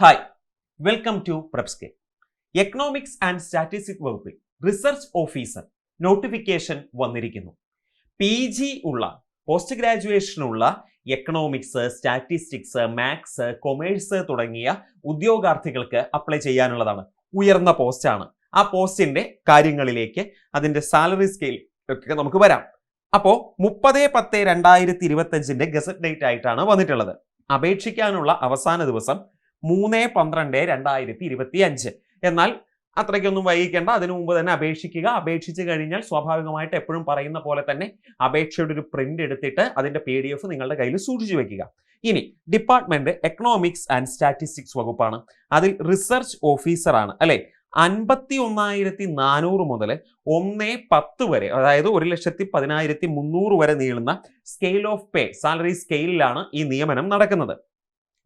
Hi welcome to പ്രപ്സ്കെ economics and statistic വകുപ്പിൽ research officer notification വന്നിരിക്കുന്നു. പി ജി ഉള്ള പോസ്റ്റ് ഗ്രാജുവേഷനുള്ള എക്കണോമിക്സ് സ്റ്റാറ്റിസ്റ്റിക്സ് മാത്സ് കൊമേഴ്സ് തുടങ്ങിയ ഉദ്യോഗാർത്ഥികൾക്ക് അപ്ലൈ ചെയ്യാനുള്ളതാണ്. ഉയർന്ന പോസ്റ്റാണ് ആ പോസ്റ്റിന്റെ കാര്യങ്ങളിലേക്ക് അതിന്റെ സാലറി സ്കെയിൽ ഒക്കെ നമുക്ക് വരാം. അപ്പോൾ മുപ്പത് പത്ത് രണ്ടായിരത്തി ഇരുപത്തഞ്ചിന്റെ ഗസറ്റ് ഡേറ്റ് ആയിട്ടാണ് വന്നിട്ടുള്ളത്. അപേക്ഷിക്കാനുള്ള അവസാന ദിവസം മൂന്ന് പന്ത്രണ്ട് രണ്ടായിരത്തി ഇരുപത്തി അഞ്ച് എന്നാൽ അത്രയ്ക്കൊന്നും വൈകിക്കേണ്ട. അതിനു മുമ്പ് തന്നെ അപേക്ഷിക്കുക. അപേക്ഷിച്ച് കഴിഞ്ഞാൽ സ്വാഭാവികമായിട്ട് എപ്പോഴും പറയുന്ന പോലെ തന്നെ അപേക്ഷയുടെ ഒരു പ്രിന്റ് എടുത്തിട്ട് അതിന്റെ പി ഡി എഫ് നിങ്ങളുടെ കയ്യിൽ സൂക്ഷിച്ചു വെക്കുക. ഇനി ഡിപ്പാർട്ട്മെന്റ് എക്കണോമിക്സ് ആൻഡ് സ്റ്റാറ്റിസ്റ്റിക്സ് വകുപ്പാണ്. അതിൽ റിസർച്ച് ഓഫീസറാണ് അല്ലെ? അൻപത്തി ഒന്നായിരത്തി നാനൂറ് മുതൽ ഒന്ന് പത്ത് വരെ അതായത് ഒരു ലക്ഷത്തി പതിനായിരത്തി മുന്നൂറ് വരെ നീളുന്ന സ്കെയിൽ ഓഫ് പേ സാലറി സ്കെയിലാണ് ഈ നിയമനം നടക്കുന്നത്.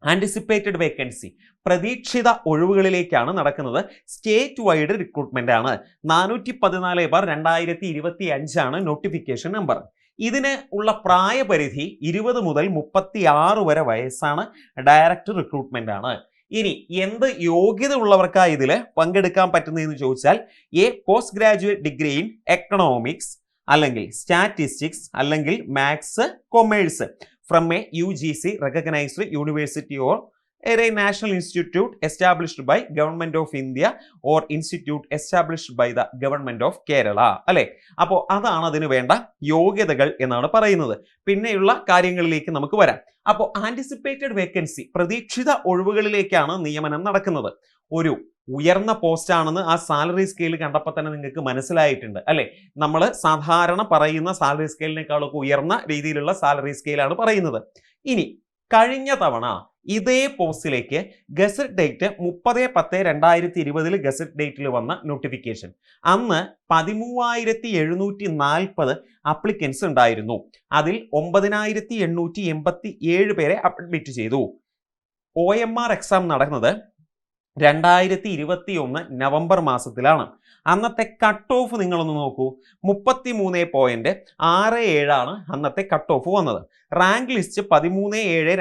ആന്റിസിപ്പേറ്റഡ് വേക്കൻസി പ്രതീക്ഷിത ഒഴിവുകളിലേക്കാണ് നടക്കുന്നത്. സ്റ്റേറ്റ് വൈഡ് റിക്രൂട്ട്മെന്റ് ആണ്. നാനൂറ്റി പതിനാല് ബാർ രണ്ടായിരത്തി ഇരുപത്തി അഞ്ചാണ് നോട്ടിഫിക്കേഷൻ നമ്പർ ഇതിന് ഉള്ള പ്രായപരിധി ഇരുപത് മുതൽ മുപ്പത്തി ആറ് വരെ വയസ്സാണ് ഡയറക്റ്റ് റിക്രൂട്ട്മെന്റ് ആണ്. ഇനി എന്ത് യോഗ്യത ഉള്ളവർക്കാ ഇതിൽ പങ്കെടുക്കാൻ പറ്റുന്നതെന്ന് ചോദിച്ചാൽ a post graduate degree in economics അല്ലെങ്കിൽ സ്റ്റാറ്റിസ്റ്റിക്സ് അല്ലെങ്കിൽ maths commerce from a U G C recognised university or a national institute established by government of India or institute established by the government of Kerala അല്ലെ? അപ്പോൾ അതാണ് അതിന് വേണ്ട യോഗ്യതകൾ എന്നാണ് പറയുന്നത്. പിന്നെയുള്ള കാര്യങ്ങളിലേക്ക് നമുക്ക് വരാം. അപ്പോൾ ആന്റിസിപ്പേറ്റഡ് വേക്കൻസി പ്രതീക്ഷിത ഒഴിവുകളിലേക്കാണ് നിയമനം നടക്കുന്നത്. ഒരു ഉയർന്ന പോസ്റ്റ് ആണെന്ന് ആ സാലറി സ്കെയിൽ കണ്ടപ്പോൾ തന്നെ നിങ്ങൾക്ക് മനസ്സിലായിട്ടുണ്ട് അല്ലെ? നമ്മൾ സാധാരണ പറയുന്ന സാലറി സ്കെയിലിനേക്കാളൊക്കെ ഉയർന്ന രീതിയിലുള്ള സാലറി സ്കെയിലാണ് പറയുന്നത്. ഇനി കഴിഞ്ഞ തവണ ഇതേ പോസ്റ്റിലേക്ക് ഗസറ്റ് ഡേറ്റ് മുപ്പത് പത്ത് രണ്ടായിരത്തി ഇരുപതിൽ ഗസറ്റ് ഡേറ്റിൽ വന്ന നോട്ടിഫിക്കേഷൻ അന്ന് പതിമൂവായിരത്തി എഴുന്നൂറ്റി നാൽപ്പത് അപ്ലിക്കൻസ് ഉണ്ടായിരുന്നു. അതിൽ ഒമ്പതിനായിരത്തി എണ്ണൂറ്റി എൺപത്തി ഏഴ് പേരെ അഡ്മിറ്റ് ചെയ്തു. ഒ എം ആർ എക്സാം നടക്കുന്നത് രണ്ടായിരത്തി ഇരുപത്തി ഒന്ന് നവംബർ മാസത്തിലാണ്. അന്നത്തെ കട്ട് ഓഫ് നിങ്ങളൊന്ന് നോക്കൂ. മുപ്പത്തി മൂന്ന് പോയിന്റ് ആറ് ഏഴാണ് അന്നത്തെ കട്ട് ഓഫ് വന്നത്. റാങ്ക് ലിസ്റ്റ് പതിമൂന്ന് ഏഴ്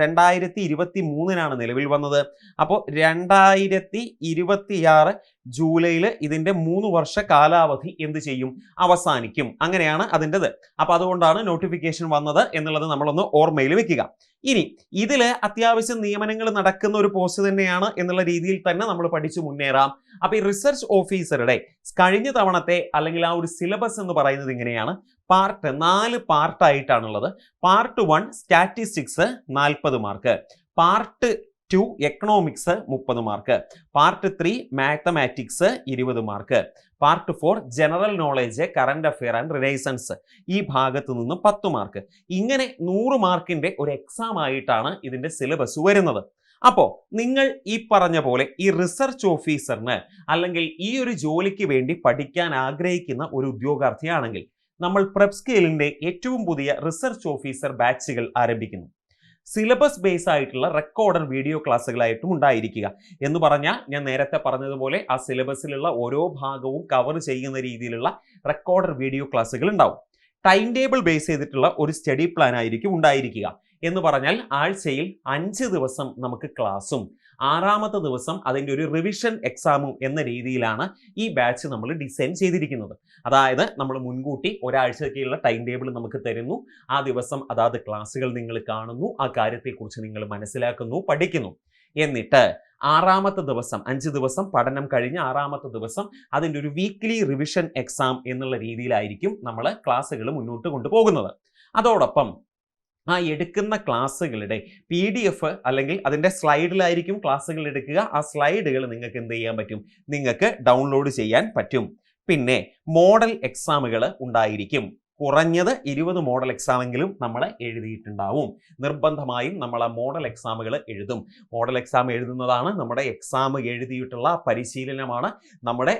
രണ്ടായിരത്തി ഇരുപത്തി മൂന്നിനാണ് നിലവിൽ വന്നത്. അപ്പോൾ രണ്ടായിരത്തി ഇരുപത്തിയാറ് ജൂലൈയിൽ ഇതിന്റെ മൂന്ന് വർഷ കാലാവധി എന്ത് ചെയ്യും? അവസാനിക്കും. അങ്ങനെയാണ് അതിന്റെത്. അപ്പോൾ അതുകൊണ്ടാണ് നോട്ടിഫിക്കേഷൻ വന്നത് എന്നുള്ളത് നമ്മളൊന്ന് ഓർമ്മയിൽ വെക്കുക. ഇനി ഇതിൽ അത്യാവശ്യം നിയമനങ്ങൾ നടക്കുന്ന ഒരു പോസ്റ്റ് തന്നെയാണ് എന്നുള്ള രീതിയിൽ തന്നെ നമ്മൾ പഠിച്ചു മുന്നേറാം. അപ്പോൾ ഈ റിസർച്ച് ഓഫീസറുടെ കഴിഞ്ഞ തവണത്തെ അല്ലെങ്കിൽ ആ ഒരു സിലബസ് എന്ന് പറയുന്നത് ഇങ്ങനെയാണ്. പാർട്ട് നാല് പാർട്ടായിട്ടാണുള്ളത് പാർട്ട് വൺ സ്റ്റാറ്റിസ്റ്റിക്സ് നാൽപ്പത് മാർക്ക് പാർട്ട് ടു എക്കണോമിക്സ് മുപ്പത് മാർക്ക് പാർട്ട് ത്രീ മാത്തമാറ്റിക്സ് ഇരുപത് mark part four general knowledge current affair and renaissance ഈ ഭാഗത്ത് നിന്ന് പത്ത് മാർക്ക് ഇങ്ങനെ നൂറ് മാർക്കിന്റെ ഒരു എക്സാം ആയിട്ടാണ് ഇതിന്റെ സിലബസ് വരുന്നത്. അപ്പോൾ നിങ്ങൾ ഈ പറഞ്ഞ പോലെ ഈ റിസർച്ച് ഓഫീസറിന് അല്ലെങ്കിൽ ഈ ഒരു ജോലിക്ക് വേണ്ടി പഠിക്കാൻ ആഗ്രഹിക്കുന്ന ഒരു ഉദ്യോഗാർത്ഥിയാണെങ്കിൽ നമ്മൾ പ്രെപ് സ്കെയിലിന്റെ ഏറ്റവും പുതിയ റിസർച്ച് ഓഫീസർ ബാച്ചുകൾ ആരംഭിക്കുന്നു. സിലബസ് ബേസ് ആയിട്ടുള്ള റെക്കോർഡഡ് വീഡിയോ ക്ലാസ്സുകളായിട്ടും ഉണ്ടായിരിക്കുക. എന്ന് പറഞ്ഞാൽ ഞാൻ നേരത്തെ പറഞ്ഞതുപോലെ ആ സിലബസിലുള്ള ഓരോ ഭാഗവും കവർ ചെയ്യുന്ന രീതിയിലുള്ള റെക്കോർഡഡ് വീഡിയോ ക്ലാസ്സുകൾ ഉണ്ടാവും. ടൈം ടേബിൾ ബേസ് ചെയ്തിട്ടുള്ള ഒരു സ്റ്റഡി പ്ലാൻ ആയിരിക്കും ഉണ്ടായിരിക്കുക. എന്ന് പറഞ്ഞാൽ ആഴ്ചയിൽ അഞ്ച് ദിവസം നമുക്ക് ക്ലാസ്സും ആറാമത്തെ ദിവസം അതിന്റെ ഒരു റിവിഷൻ എക്സാമും എന്ന രീതിയിലാണ് ഈ ബാച്ച് നമ്മൾ ഡിസൈൻ ചെയ്തിരിക്കുന്നത്. അതായത് നമ്മൾ മുൻകൂട്ടി ഒരാഴ്ചയ്ക്കുള്ള ടൈം ടേബിൾ നമുക്ക് തരുന്നു. ആ ദിവസം അതാത് ക്ലാസ്സുകൾ നിങ്ങൾ കാണുന്നു. ആ കാര്യത്തെക്കുറിച്ച് നിങ്ങൾ മനസ്സിലാക്കുന്നു പഠിക്കുന്നു. എന്നിട്ട് ആറാമത്തെ ദിവസം അഞ്ച് ദിവസം പഠനം കഴിഞ്ഞ് ആറാമത്തെ ദിവസം അതിന്റെ ഒരു വീക്ക്ലി റിവിഷൻ എക്സാം എന്നുള്ള രീതിയിലായിരിക്കും നമ്മൾ ക്ലാസ്സുകൾ മുന്നോട്ട് കൊണ്ടുപോകുന്നത്. അതോടൊപ്പം ആ എടുക്കുന്ന ക്ലാസ്സുകളുടെ പി ഡി എഫ് അല്ലെങ്കിൽ അതിന്റെ സ്ലൈഡിലായിരിക്കും ക്ലാസ്സുകൾ എടുക്കുക. ആ സ്ലൈഡുകൾ നിങ്ങൾക്ക് എന്ത് ചെയ്യാൻ പറ്റും? നിങ്ങൾക്ക് ഡൗൺലോഡ് ചെയ്യാൻ പറ്റും. പിന്നെ മോഡൽ എക്സാമുകൾ ഉണ്ടായിരിക്കും. കുറഞ്ഞത് ഇരുപത് മോഡൽ എക്സാമെങ്കിലും നമ്മൾ എഴുതിയിട്ടുണ്ടാവും. നിർബന്ധമായും നമ്മൾ ആ മോഡൽ എക്സാമുകൾ എഴുതും. മോഡൽ എക്സാം എഴുതുന്നതാണ് നമ്മുടെ എക്സാം എഴുതിയിട്ടുള്ള പരിശീലനമാണ്. നമ്മുടെ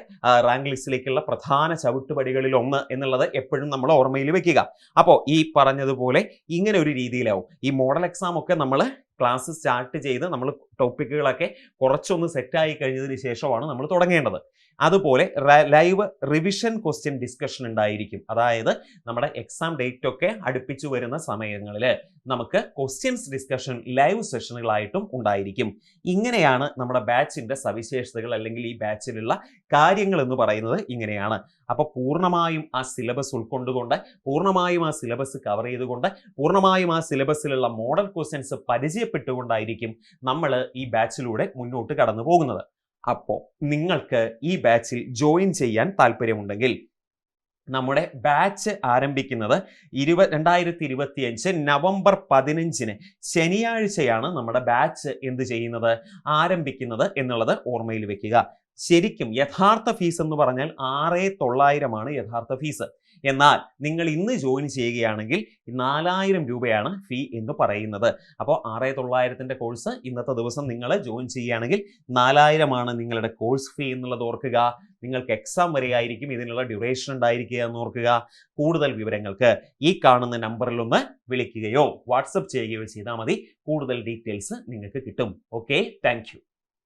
റാങ്ക് ലിസ്റ്റിലേക്കുള്ള പ്രധാന ചവിട്ടുപടികളിൽ ഒന്ന് എന്നുള്ളത് എപ്പോഴും നമ്മൾ ഓർമ്മയിൽ വെക്കുക. അപ്പോൾ ഈ പറഞ്ഞതുപോലെ ഇങ്ങനെ ഒരു രീതിയിലാവും. ഈ മോഡൽ എക്സാം ഒക്കെ നമ്മൾ ക്ലാസ് സ്റ്റാർട്ട് ചെയ്ത് നമ്മൾ ടോപ്പിക്കുകളൊക്കെ കുറച്ചൊന്ന് സെറ്റായി കഴിഞ്ഞതിന് ശേഷമാണ് നമ്മൾ തുടങ്ങേണ്ടത്. അതുപോലെ ലൈവ് റിവിഷൻ ക്വസ്റ്റ്യൻ ഡിസ്കഷൻ ഉണ്ടായിരിക്കും. അതായത് നമ്മുടെ എക്സാം ഡേറ്റ് ഒക്കെ അടുപ്പിച്ചു വരുന്ന സമയങ്ങളിൽ നമുക്ക് ക്വസ്റ്റ്യൻസ് ഡിസ്കഷൻ ലൈവ് സെഷനുകളായിട്ടും ഉണ്ടായിരിക്കും. ഇങ്ങനെയാണ് നമ്മുടെ ബാച്ചിന്റെ സവിശേഷതകൾ അല്ലെങ്കിൽ ഈ ബാച്ചിലുള്ള കാര്യങ്ങൾ എന്ന് പറയുന്നത് ഇങ്ങനെയാണ്. അപ്പോൾ പൂർണമായും ആ സിലബസ് ഉൾക്കൊണ്ടുകൊണ്ട് പൂർണമായും ആ സിലബസ് കവർ ചെയ്തുകൊണ്ട് പൂർണമായും ആ സിലബസിലുള്ള മോഡൽ ക്വസ്റ്റ്യൻസ് പരിചയപ്പെട്ടുകൊണ്ടായിരിക്കും നമ്മൾ ഈ ബാച്ചിലൂടെ മുന്നോട്ട് കടന്നു പോകുന്നത്. അപ്പോൾ നിങ്ങൾക്ക് ഈ ബാച്ചിൽ ജോയിൻ ചെയ്യാൻ താല്പര്യമുണ്ടെങ്കിൽ നമ്മുടെ ബാച്ച് ആരംഭിക്കുന്നത് ഇരുപ രണ്ടായിരത്തി ഇരുപത്തി അഞ്ച് നവംബർ പതിനഞ്ചിന് ശനിയാഴ്ചയാണ് നമ്മുടെ ബാച്ച് എന്ത് ചെയ്യുന്നത് ആരംഭിക്കുന്നത് എന്നുള്ളത് ഓർമ്മയിൽ വെക്കുക. ശരിക്കും യഥാർത്ഥ ഫീസ് എന്ന് പറഞ്ഞാൽ ആറ് തൊള്ളായിരമാണ് യഥാർത്ഥ ഫീസ് എന്നാൽ നിങ്ങൾ ഇന്ന് ജോയിൻ ചെയ്യുകയാണെങ്കിൽ നാലായിരം രൂപയാണ് ഫീ എന്ന് പറയുന്നത്. അപ്പോൾ ആറ് തൊള്ളായിരത്തിന്റെ കോഴ്സ് ഇന്നത്തെ ദിവസം നിങ്ങൾ ജോയിൻ ചെയ്യുകയാണെങ്കിൽ നാലായിരമാണ് നിങ്ങളുടെ കോഴ്സ് ഫീ എന്നുള്ളത് ഓർക്കുക. നിങ്ങൾക്ക് എക്സാം വരെ ആയിരിക്കും ഇതിനുള്ള ഡ്യൂറേഷൻ ഉണ്ടായിരിക്കുക എന്ന് ഓർക്കുക. കൂടുതൽ വിവരങ്ങൾക്ക് ഈ കാണുന്ന നമ്പറിൽ ഒന്ന് വിളിക്കുകയോ വാട്സപ്പ് ചെയ്യുകയോ ചെയ്താൽ മതി. കൂടുതൽ ഡീറ്റെയിൽസ് നിങ്ങൾക്ക് കിട്ടും. Okay thank